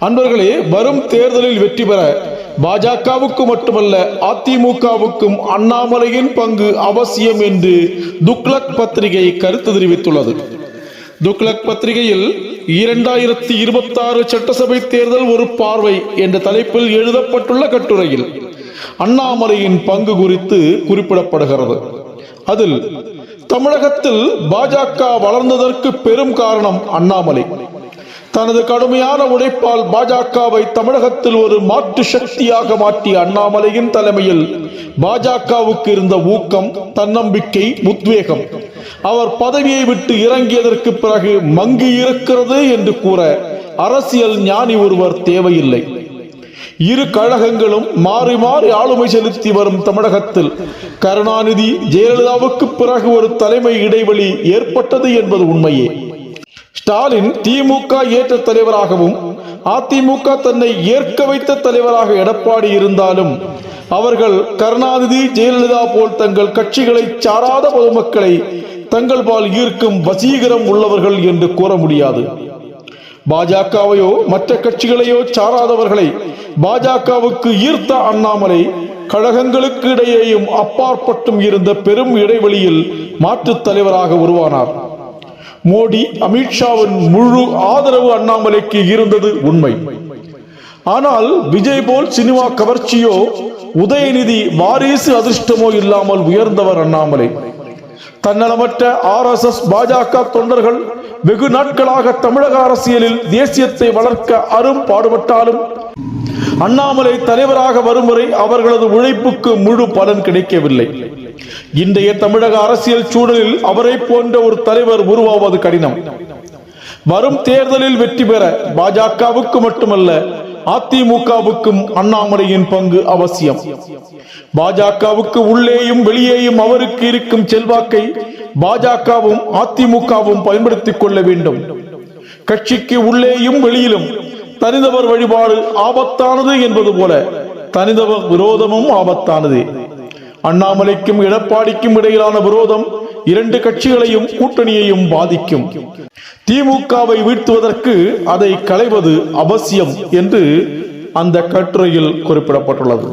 அன்பர்களே வரும் தேர்தலில் வெற்றி பெற பாஜகவுக்கு மட்டுமல்ல அதிமுகவுக்கும் அண்ணாமலையின் பங்கு அவசியம் என்று துக்லக் பத்திரிகை கருத்து தெரிவித்துள்ளது. துக்லக் பத்திரிகையில் இரண்டாயிரத்தி இருபத்தி ஆறு சட்டசபை தேர்தல் ஒரு பார்வை என்ற தலைப்பில் எழுதப்பட்டுள்ள கட்டுரையில் அண்ணாமலையின் பங்கு குறித்து குறிப்பிடப்படுகிறது. அதில் தமிழகத்தில் பாஜக வளர்ந்ததற்கு பெரும் காரணம் அண்ணாமலை. தனது கடுமையான உழைப்பால் பாஜகவை தமிழகத்தில் ஒரு மாற்று சக்தியாக மாற்றிய அண்ணாமலையின் தலைமையில் பாஜகவுக்கு இருந்த ஊக்கம் தன்னம்பிக்கை உத்வேகம். அவர் பதவியை விட்டு இறங்கியதற்கு பிறகு மங்கி இருக்கிறது என்று கூற அரசியல் ஞானி ஒருவர் தேவையில்லை. இரு கழகங்களும் மாறி மாறி ஆளுமை செலுத்தி வரும் தமிழகத்தில் கருணாநிதி ஜெயலலிதாவுக்கு பிறகு ஒரு தலைமை இடைவெளி ஏற்பட்டது என்பது உண்மையே. ஸ்டாலின் திமுக ஏற்ற தலைவராகவும் அதிமுக தன்னை ஏற்க வைத்த தலைவராக எடப்பாடி இருந்தாலும் அவர்கள் கருணாநிதி ஜெயலலிதா போல் தங்கள் கட்சிகளை சாராத பொதுமக்களை தங்கள் பால் ஈர்க்கும் வசீகரம் உள்ளவர்கள் என்று கூற முடியாது. பாஜகவையோ மற்ற கட்சிகளையோ சாராதவர்களை பாஜகவுக்கு ஈர்த்த அண்ணாமலை கழகங்களுக்கு இடையேயும் அப்பாற்பட்டும் இருந்த பெரும் இடைவெளியில் மாற்றுத் தலைவராக உருவானார். மோடி அமித்ஷாவின் முழு ஆதரவு அண்ணாமலைக்கு இருந்தது உண்மை. ஆனால் விஜய் போல் சினிமா கவர்ச்சியோ உதயநிதி வாரிசு அதிர்ஷ்டமோ இல்லாமல் உயர்ந்தவர் அண்ணாமலை. தன்னலமற்ற ஆர் எஸ் எஸ் பாஜக தொண்டர்கள் வெகு நாட்களாக தமிழக அரசியலில் தேசியத்தை வளர்க்க அரும் பாடுபட்டாலும் அண்ணாமலை தலைவராக வரும் வரை அவர்களது உழைப்புக்கு முழு பலன் கிடைக்கவில்லை. இன்றைய தமிழக அரசியல் சூழலில் அவரை போன்ற ஒரு தலைவர் உருவாவது கடினம். வரும் தேர்தலில் வெற்றி பெற பாஜகவுக்கு மட்டுமல்ல அதிமுகவுக்கும் அண்ணாமலையின் பங்கு அவசியம். பாஜகவுக்கு உள்ளேயும் வெளியேயும் அவருக்கு இருக்கும் செல்வாக்கை பாஜகவும் அதிமுகவும் பயன்படுத்திக் கொள்ள வேண்டும். கட்சிக்கு உள்ளேயும் வெளியிலும் தனிநபர் வழிபாடு ஆபத்தானது என்பது போல தனிநபர் விரோதமும் ஆபத்தானது. அண்ணாமலைக்கும் எடப்பாடிக்கும் இடையிலான விரோதம் இரண்டு கட்சிகளையும் கூட்டணியையும் பாதிக்கும். திமுகவை வீழ்த்துவதற்கு அதை களைவது அவசியம் என்று அந்த கட்டுரையில் குறிப்பிடப்பட்டுள்ளது.